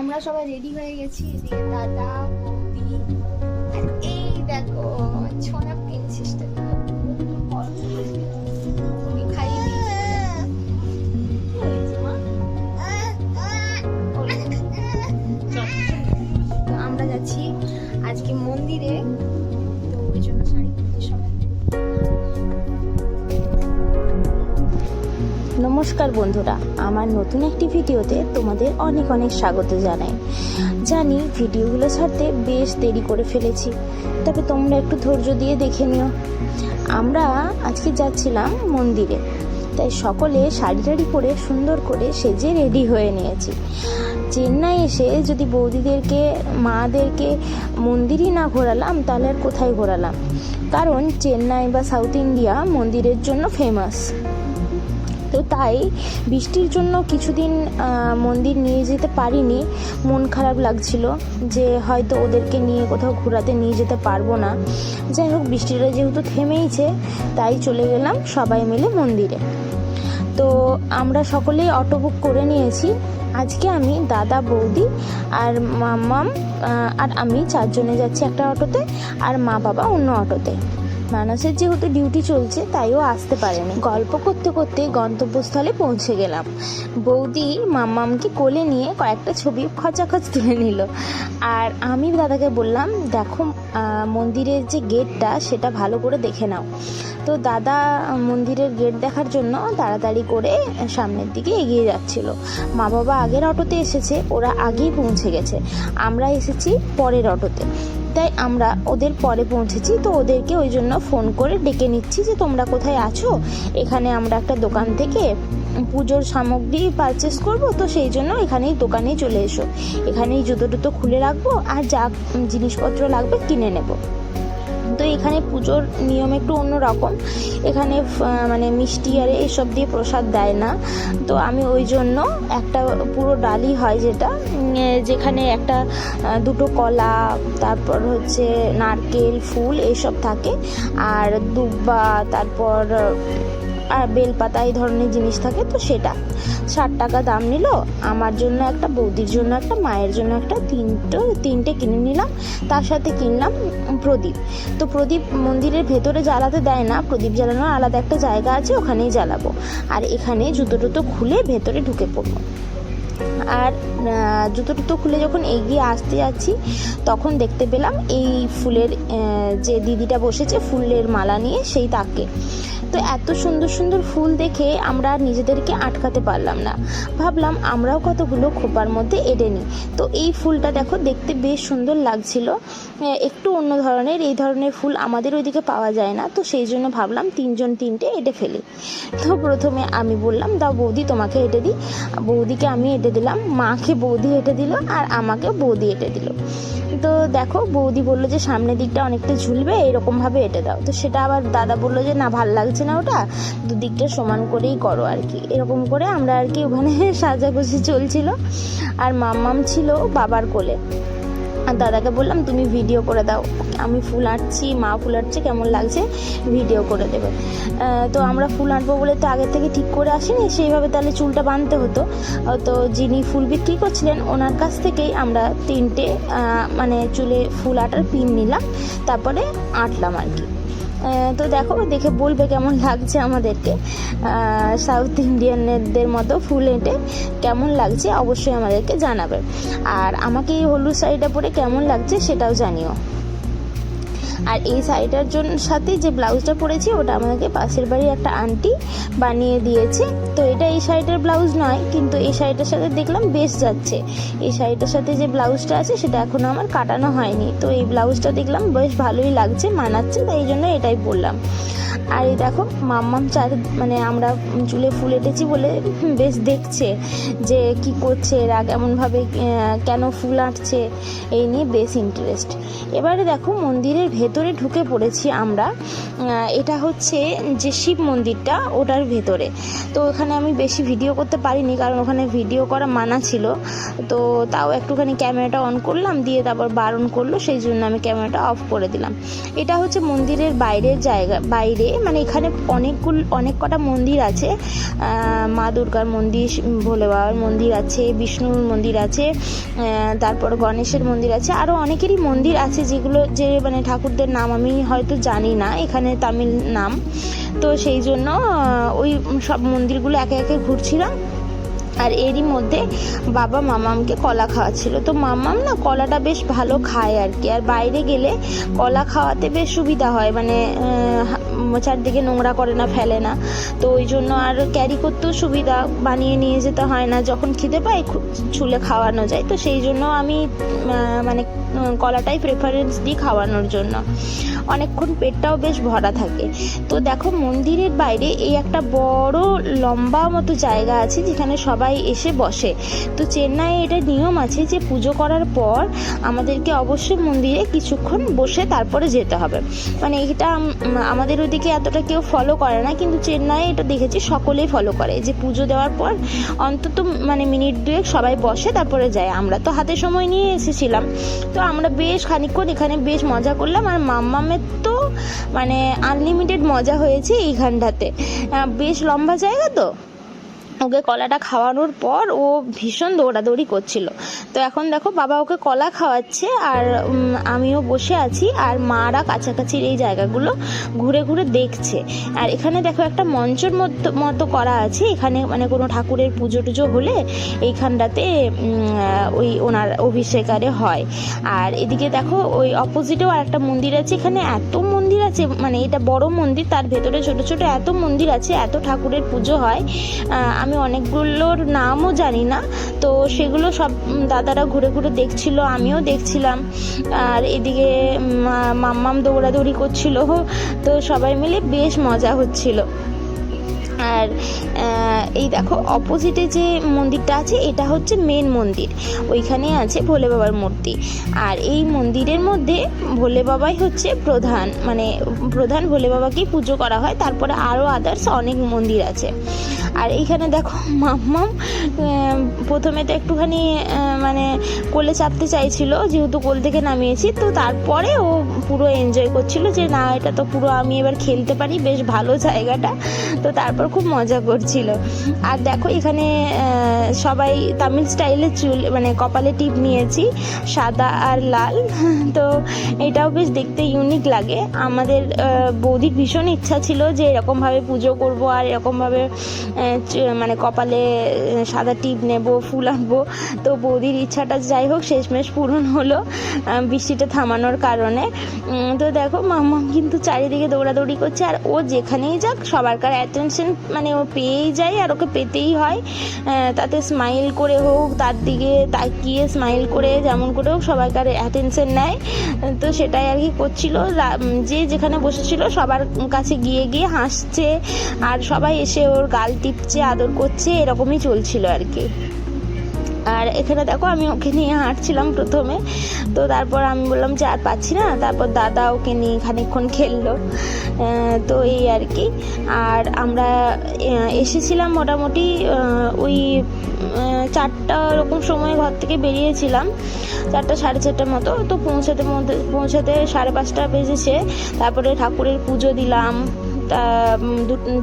আমরা সবাই রেডি হয়ে গেছি এদিকে দাদা বৌদি আর এই দেখো ছোনা প্রিন্সেসটা আমরা যাচ্ছি আজকে মন্দিরে। নমস্কার বন্ধুরা, আমার নতুন একটি ভিডিওতে তোমাদের অনেক অনেক স্বাগত জানাই। জানি ভিডিওগুলো ছাড়তে বেশ দেরি করে ফেলেছি, তবে তোমরা একটু ধৈর্য দিয়ে দেখে নিও। আমরা আজকে যাচ্ছিলাম মন্দিরে, তাই সকলে শাড়ি টাড়ি পরে সুন্দর করে সেজে রেডি হয়ে নিয়েছি। চেন্নাই এসে যদি বৌদিদেরকে, মাদেরকে মন্দিরই না ঘোরালাম, তাহলে আর কোথায় ঘোরালাম? কারণ চেন্নাই বা সাউথ ইন্ডিয়া মন্দিরের জন্য ফেমাস তো তাই বৃষ্টির জন্য কিছুদিন মন্দির নিয়ে যেতে পারিনি। মন খারাপ লাগছিল যে হয়তো ওদেরকে নিয়ে কোথাও ঘোরাতে নিয়ে যেতে পারব না। যাই হোক, বৃষ্টিটা যেহেতু থেমেইছে, তাই চলে গেলাম সবাই মিলে মন্দিরে। তো আমরা সকলেই অটো বুক করে নিয়েছি। আজকে আমি দাদা, বৌদি আর মাম্মাম আর আমি চারজনে যাচ্ছি একটা অটোতে আর মা বাবা অন্য অটোতে। মানসের যেহেতু ডিউটি চলছে, তাইও আসতে পারেনি। গল্প করতে করতে গন্তব্যস্থলে পৌঁছে গেলাম। বৌদি মাম্মামকে কোলে নিয়ে কয়েকটা ছবি খচাখচ তুলে নিল। আর আমি দাদাকে বললাম, দেখো মন্দিরের যে গেটটা সেটা ভালো করে দেখে নাও। তো দাদা মন্দিরের গেট দেখার জন্য তাড়াতাড়ি করে সামনের দিকে এগিয়ে যাচ্ছিল। মা বাবা আগের অটোতে এসেছে, ওরা আগেই পৌঁছে গেছে। আমরা এসেছি পরের অটোতে। তাই আমরা ওদের পরে পৌঁছেছি, তো ওদেরকে ওই জন্য ফোন করে ডেকে নিচ্ছি যে তোমরা কোথায় আছো। এখানে আমরা একটা দোকান থেকে পুজোর সামগ্রী পারচেস করব, তো সেই জন্য এখানেই দোকানে চলে এসো। এখানেই জুতো টুতো খুলে রাখব, আর যা জিনিসপত্র লাগবে কিনে নেব। তো এখানে পুজোর নিয়ম একটু অন্যরকম। এখানে মানে মিষ্টি আর এইসব দিয়ে প্রসাদ দেয় না। তো আমি ওই জন্য একটা পুরো ডালি হয় যেটা যেখানে একটা দুটো কলা, তারপর হচ্ছে নারকেল, ফুল এইসব থাকে। আর দুব্বা, তারপর আর বেলপাতা এই ধরনের জিনিস থাকে তো সেটা। ষাট টাকা দাম নিল, আমার জন্য একটা, বৌদির জন্য একটা, মায়ের জন্য একটা, তিনটে তিনটে কিনে নিলাম, তার সাথে কিনলাম প্রদীপ। তো প্রদীপ মন্দিরের ভেতরে জ্বালাতে দেয় না, প্রদীপ জ্বালানোর আলাদা একটা জায়গা আছে, ওখানেই জ্বালাবো। আর এখানে জুতো টুতো খুলে ভেতরে ঢুকে পড়ব। আর জুতো টুতো খুলে যখন এগিয়ে আসতে যাচ্ছি, তখন দেখতে পেলাম এই ফুলের যে দিদিটা বসেছে ফুলের মালা নিয়ে সেই তাকে। তো এত সুন্দর সুন্দর ফুল দেখে আমরা নিজেদেরকে আটকাতে পারলাম না। ভাবলাম আমরাও কতগুলো খোপার মধ্যে এঁটে নিই। তো এই ফুলটা দেখো, দেখতে বেশ সুন্দর লাগছিল। একটু অন্য ধরনের, এই ধরনের ফুল আমাদের ওইদিকে পাওয়া যায় না। তো সেই জন্য ভাবলাম তিনজন তিনটে এঁটে ফেলি। তো প্রথমে আমি বললাম, দাও বৌদি তোমাকে এঁটে দিই। বৌদিকে আমি এঁটে দিলাম। মাকে বৌদি হেঁটে দিল আর আমাকে বৌদি হেঁটে দিল। তো দেখো, বৌদি বলল যে সামনের দিকটা অনেকটা ঝুলবে, এরকমভাবে এঁটে দাও। তো সেটা আবার দাদা বলল যে না, ভালো লাগছে না ওটা, দুদিকটা সমান করেই করো আর কি। এরকম করে আমরা আর কি ওখানে সাজাগুজি চলছিল। আর মাম্মাম ছিল বাবার কোলে। আর দাদাকে বললাম, তুমি ভিডিও করে দাও। আমি ফুল আঁটছি, মা ফুল আঁটছে, কেমন লাগছে ভিডিও করে দেবে। তো আমরা ফুল আঁটবো বলে তো আগে থেকে ঠিক করে আসিনি, সেইভাবে তাহলে চুলটা বাঁধতে হতো। তো যিনি ফুল বিক্রি করছিলেন, ওনার কাছ থেকেই আমরা তিনটে মানে চুলে ফুল আঁটার পিন নিলাম, তারপরে আঁটলাম আর কি। তো দেখো, দেখে বলবে কেমন লাগছে আমাদেরকে। সাউথ ইন্ডিয়ানদের মতো ফুল এঁটে কেমন লাগছে অবশ্যই আমাদেরকে জানাবে। আর আমাকে এই হলুদ শাড়িটা পরে কেমন লাগছে সেটাও জানিও। আর এই শাড়িটার জন্য সাথে যে ব্লাউজটা পরেছি, ওটা আমাকে পাশের বাড়ির একটা আন্টি বানিয়ে দিয়েছে। তো এটা এই শাড়িটার ব্লাউজ নয়, কিন্তু এই শাড়িটার সাথে দেখলাম বেশ যাচ্ছে। এই শাড়িটার সাথে যে ব্লাউজটা আছে, সেটা এখনও আমার কাটানো হয়নি। তো এই ব্লাউজটা দেখলাম বেশ ভালোই লাগছে, মানাচ্ছে, তাই জন্য এটাই বললাম। আর এই দেখো, মাম্মাম চার মানে আমরা চুলে ফুল এঁটেছি বলে বেশ দেখছে যে কি করছে এরা, কেমনভাবে কেন ফুল আঁটছে, এই নিয়ে বেশ ইন্টারেস্ট এবারে দেখো, মন্দিরের ভেতরে ঢুকে পড়েছি আমরা। এটা হচ্ছে যে শিব মন্দিরটা ওটার ভেতরে। তো ওখানে আমি বেশি ভিডিও করতে পারিনি, কারণ ওখানে ভিডিও করা মানা ছিল। তো তাও একটুখানি ক্যামেরাটা অন করলাম, দিয়ে তারপর বারণ করল, সেই জন্য আমি ক্যামেরাটা অফ করে দিলাম। এটা হচ্ছে মন্দিরের বাইরের জায়গা, বাইরে। মানে এখানে অনেকগুলো, অনেক কটা মন্দির আছে। মা দুর্গার মন্দির, ভোলে বাবার মন্দির আছে, বিষ্ণুর মন্দির আছে তারপর গণেশের মন্দির আছে। আরও অনেকেরই মন্দির আছে যেগুলো যে মানে ঠাকুরদের নাম আমি হয়তো জানি না, এখানে তামিল নাম। তো সেই জন্য ওই সব মন্দিরগুলো একে একে ঘুরছিলাম। আর এরই মধ্যে বাবা মামামকে কলা খাওয়াচ্ছিল। তো মামাম না কলাটা বেশ ভালো খায় আর কি। আর বাইরে গেলে কলা খাওয়াতে বেশ সুবিধা হয়। মানে চারদিকে নোংরা করে না, ফেলে না। তো ওই জন্য আর ক্যারি করতেও সুবিধা, বানিয়ে নিয়ে যেতে হয় না। যখন খিদে খু- ছুলে খাওয়ানো যায়। তো সেই জন্য আমি মানে কলাটাই প্রেফারেন্স দিই খাওয়ানোর জন্য। অনেকক্ষণ পেটটাও বেশ ভরা থাকে। তো দেখো, মন্দিরের বাইরে এই একটা বড় লম্বা মতো জায়গা আছে, যেখানে সবাই এসে বসে। তো চেন্নাইয়ে এটা নিয়ম আছে যে পুজো করার পর আমাদেরকে অবশ্যই মন্দিরে কিছুক্ষণ বসে তারপরে যেতে হবে। মানে এটা আমাদের ওদিকে এতটা কেউ ফলো করে না, কিন্তু চেন্নাইয়ে এটা দেখেছি সকলেই ফলো করে যে পুজো দেওয়ার পর অন্তত মানে মিনিট দুয়েক সবাই বসে তারপরে যায়। আমরা তো হাতে সময় নিয়ে এসেছিলাম। তো আমরা বেশ খানিকক্ষণ এখানে বেশ মজা করলাম আর মাম্মামের তো মানে আনলিমিটেড মজা হয়েছে এইখানটাতে। বেশ লম্বা জায়গা তো? ওকে কলাটা খাওয়ানোর পর ও ভীষণ দৌড়াদৌড়ি করছিল। তো এখন দেখো বাবা ওকে কলা খাওয়াচ্ছে আর আমিও বসে আছি আর মারা কাছাকাছির এই জায়গাগুলো ঘুরে ঘুরে দেখছে। আর এখানে দেখো একটা মঞ্চের মতো করা আছে। এখানে মানে কোনো ঠাকুরের পুজো টুজো হলে এইখানটাতে ওই ওনার অভিষেকারে হয়। আর এদিকে দেখো ওই অপোজিটেও আর একটা মন্দির আছে। এখানে এত মন্দির আছে মানে এটা বড় মন্দির তার ভেতরে ছোট ছোট এত মন্দির আছে এত ঠাকুরের পুজো হয়। আহ, আমি অনেকগুলোর নামও জানি না। তো সেগুলো সব দাদারা ঘুরে ঘুরে দেখছিল, আমিও দেখছিলাম। আর এদিকে মাম্মাম দৌড়াদৌড়ি করছিল। তো সবাই মিলে বেশ মজা হচ্ছিল। আর এই দেখো অপোজিটে যে মন্দিরটা আছে, এটা হচ্ছে মেন মন্দির। ওইখানে আছে ভোলে বাবার মূর্তি। আর এই মন্দিরের মধ্যে ভোলে বাবাই হচ্ছে প্রধান। মানে প্রধান ভোলে বাবাকেই পুজো করা হয়। তারপরে আরও আদার্স অনেক মন্দির আছে। আর এইখানে দেখো, মাম্মাম প্রথমে তো একটুখানি মানে কোলে চাপতে চাইছিল, যেহেতু কোল থেকে নামিয়েছি, তো তারপরে ও পুরো এনজয় করছিল যে, না, এটা তো পুরো আমি এবার খেলতে পারি, বেশ ভালো জায়গাটা। তো তারপর খুব মজা করছিল। আর দেখো এখানে সবাই তামিল স্টাইলের চুল মানে কপালে টিপ নিয়েছি, সাদা আর লাল। তো এটাও বেশ দেখতে ইউনিক লাগে। আমাদের বৌদির ভীষণ ইচ্ছা ছিল যে এরকমভাবে পুজো করব আর এরকমভাবে মানে কপালে সাদা টিপ নেব, ফুল আনব। তো বৌদির ইচ্ছাটা যাই হোক, শেষমেশ পূরণ হলো বৃষ্টিটা থামানোর কারণে। তো দেখো মাম্মাম কিন্তু চারিদিকে দৌড়াদৌড়ি করছে, আর ও যেখানেই যাক সবারকার অ্যাটেনশন মানে ও পেয়েই যায় আর ওকে পেতেই হয় তাতে স্মাইল করে হোক, তার দিকে তাকিয়ে স্মাইল করে যেমন করে হোক সবাইকার অ্যাটেনশন নেয়। তো সেটাই আর কি করছিল। যে যেখানে বসেছিল সবার কাছে গিয়ে গিয়ে হাসছে আর সবাই এসে ওর গাল টিপছে, আদর করছে, এরকমই চলছিল আর কি। আর এখানে দেখো আমি ওকে নিয়ে হাঁটছিলাম প্রথমে। তো তারপর আমি বললাম, যে, আর পাচ্ছি না? তারপর দাদা ওকে নিয়ে খানিকক্ষণ খেললো। তো এই আর কি। আর আমরা এসেছিলাম মোটামুটি ওই চারটা ওরকম সময় ঘর থেকে বেরিয়েছিলাম। চারটা, সাড়ে চারটার মতো। তো পৌঁছাতে মধ্যে, পৌঁছাতে সাড়ে পাঁচটা বেজেছে। তারপরে ঠাকুরের পুজো দিলাম।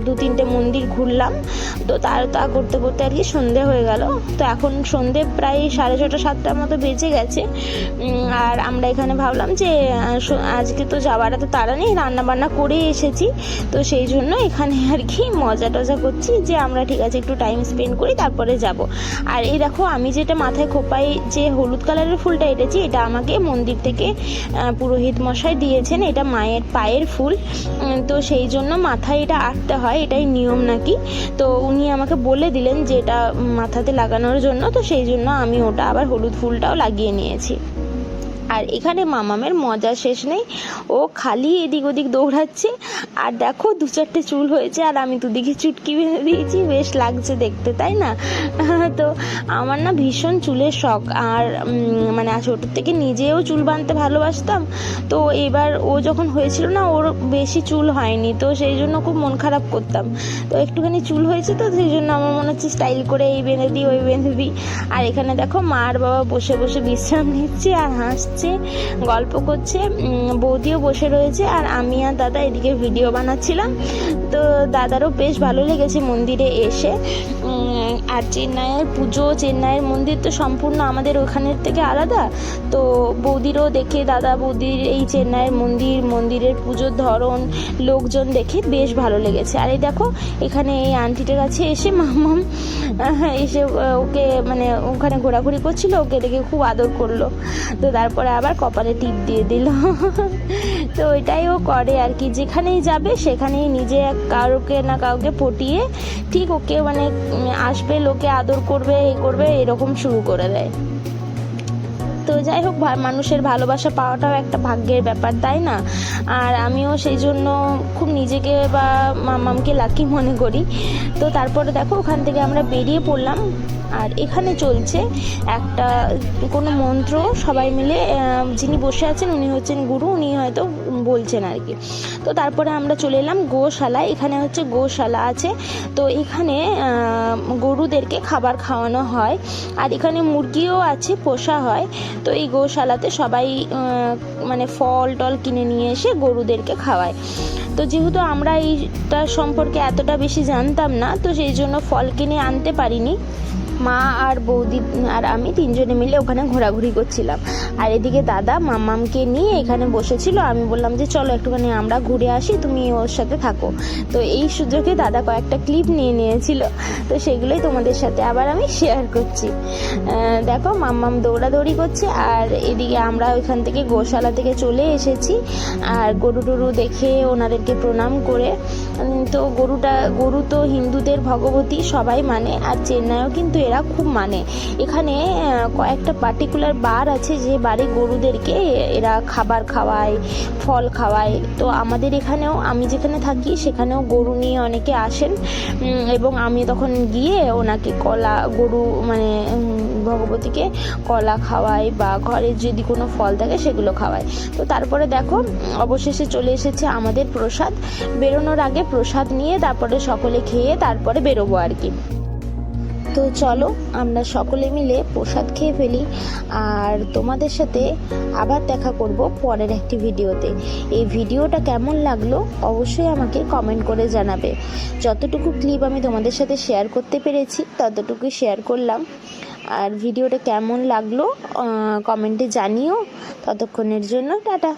দু- তিনটে মন্দির ঘুরলাম। তো তার তা করতে করতে আর কি সন্ধে হয়ে গেল। তো এখন সন্ধে প্রায় সাড়ে ছটা, সাতটার মতো বেজে গেছে। আর আমরা এখানে ভাবলাম যে আজকে তো যাওয়ার তো তারা নেই, রান্নাবান্না করে এসেছি। তো সেই জন্য এখানে আর কি মজা টজা করছি যে, আমরা ঠিক আছে একটু টাইম স্পেন্ড করি, তারপরে যাব। আর এই দেখো, আমি যেটা মাথায় খোপাই যে, হলুদ কালারের ফুলটা এঁটেছি, এটা আমাকে মন্দির থেকে পুরোহিত মশাই দিয়েছেন। এটা মায়ের পায়ের ফুল। তো সেই জন্য মাথায় এটা আঁকতে হয়, এটাই নিয়ম নাকি? তো উনি আমাকে বলে দিলেন যে এটা মাথাতে লাগানোর জন্য, তো সেই জন্য আমি ওটা আবার হলুদ ফুলটাও লাগিয়ে নিয়েছি। আর এখানে মামামের মজা শেষ নেই। ও খালি এদিক ওদিক দৌড়াচ্ছে। আর দেখো দু চারটে চুল হয়েছে আর আমি দুদিকে চুটকি বেঁধে দিয়েছি। বেশ লাগছে দেখতে, তাই না? তো আমার না ভীষণ চুলের শখ। আর মানে ছোটোর থেকে নিজেও চুল বাঁধতে ভালোবাসতাম। তো এবার ও যখন হয়েছিল না, ওর বেশি চুল হয়নি। তো সেই জন্য খুব মন খারাপ করতাম। তো একটুখানি চুল হয়েছে তো, সেই জন্য আমার মনে হচ্ছে স্টাইল করে এই বেঁধে দিই, ওই বেঁধে দিই। আর এখানে দেখো মা আর বাবা বসে বসে বিশ্রাম নিচ্ছে আর হাসছে। খাচ্ছে গল্প করছে বৌদিও বসে রয়েছে আর আমি আর দাদা এদিকে ভিডিও বানাচ্ছিলাম। তো দাদারও বেশ ভালো লেগেছে মন্দিরে এসে। আর চেন্নাইয়ের পুজো, চেন্নাইয়ের মন্দির তো সম্পূর্ণ আমাদের ওখানের থেকে আলাদা। তো বৌদিরও দেখে, দাদা বৌদির এই চেন্নাইয়ের মন্দির, মন্দিরের পুজোর ধরন, লোকজন দেখে বেশ ভালো লেগেছে। আর এই দেখো, এখানে এই আন্টিটার কাছে এসে মামাম এসে ওকে মানে ওখানে ঘোরাঘুরি করছিল, ওকে দেখে খুব আদর করল। তো তারপরে আবার কপালে টিপ দিয়ে দিল। তো ওইটাই ও করে আর কি। যেখানেই যাবে সেখানেই নিজে কাউকে না কাউকে পটিয়ে ঠিক ওকে মানে আসবে, লোকে আদর করবে, এ করবে, এরকম শুরু করে দেয়। তো যাই হোক মানুষের ভালোবাসা পাওয়াটাও একটা ভাগ্যের ব্যাপার, তাই না? আর আমিও সেই জন্য খুব নিজেকে বা মামামকে লাকি মনে করি। তো তারপরে দেখো, ওখান থেকে আমরা বেরিয়ে পড়লাম। আর এখানে চলছে একটা কোনো মন্ত্র সবাই মিলে যিনি বসে আছেন, উনি হচ্ছেন গুরু। উনি হয়তো বলছেন আর কি। তো তারপরে আমরা চলে এলাম গোশালায়। এখানে হচ্ছে গোশালা আছে। তো এখানে গরুদেরকে খাবার খাওয়ানো হয়। আর এখানে মুরগিও আছে, পোষা হয়। তো এই গোশালাতে সবাই মানে ফল টল কিনে নিয়ে এসে গরুদেরকে খাওয়ায়। তো যেহেতু আমরা এইটা সম্পর্কে এতটা বেশি জানতাম না, তো সেই জন্য ফল কিনে আনতে পারিনি। মা আর বৌদি আর আমি তিনজনে মিলে ওখানে ঘোরাঘুরি করছিলাম। আর এদিকে দাদা মামামকে নিয়ে এখানে বসেছিল। আমি বললাম যে, চলো একটুখানি আমরা ঘুরে আসি, তুমি ওর সাথে থাকো। তো এই সুযোগে দাদা কয়েকটা ক্লিপ নিয়ে নিয়েছিল। তো সেগুলোই তোমাদের সাথে আবার আমি শেয়ার করছি। দেখো মাম্মাম দৌড়াদৌড়ি করছে, আর এদিকে আমরা ওইখান থেকে গোশালা থেকে চলে এসেছি। আর গরু টরু দেখে ওনাদেরকে প্রণাম করে তো গরুটা, গরু তো হিন্দুদের ভগবতী, সবাই মানে। আর চেন্নাইও কিন্তু এরা খুব মানে। এখানে কয়েকটা পার্টিকুলার বার আছে যে বাড়ি গরুদেরকে এরা খাবার খাওয়ায়, ফল খাওয়ায়। তো আমাদের এখানেও, আমি যেখানে থাকি, সেখানেও গরু নিয়ে অনেকে আসেন। এবং আমি তখন গিয়ে ওনাকে কলা, গরু মানে ভগবতীকে কলা খাওয়াই বা ঘরে যদি কোনো ফল থাকে, সেগুলো খাওয়াই। তো তারপরে দেখো, অবশেষে চলে এসেছে আমাদের প্রসাদ। বেরোনোর আগে প্রসাদ নিয়ে তারপরে সকলে খেয়ে তারপরে বেরোবো আর কি। তো চলো, আমরা সকলে মিলে প্রসাদ খেয়ে ফেলি। আর তোমাদের সাথে আবার দেখা করব পরের একটি ভিডিওতে। এই ভিডিওটা কেমন লাগল অবশ্যই আমাকে কমেন্ট করে জানাবে। যতটুকু ক্লিপ আমি তোমাদের সাথে শেয়ার করতে পেরেছি, ততটুকুই শেয়ার করলাম। আর ভিডিওটা কেমন লাগল কমেন্টে জানিও। ততক্ষণের জন্য টাটা।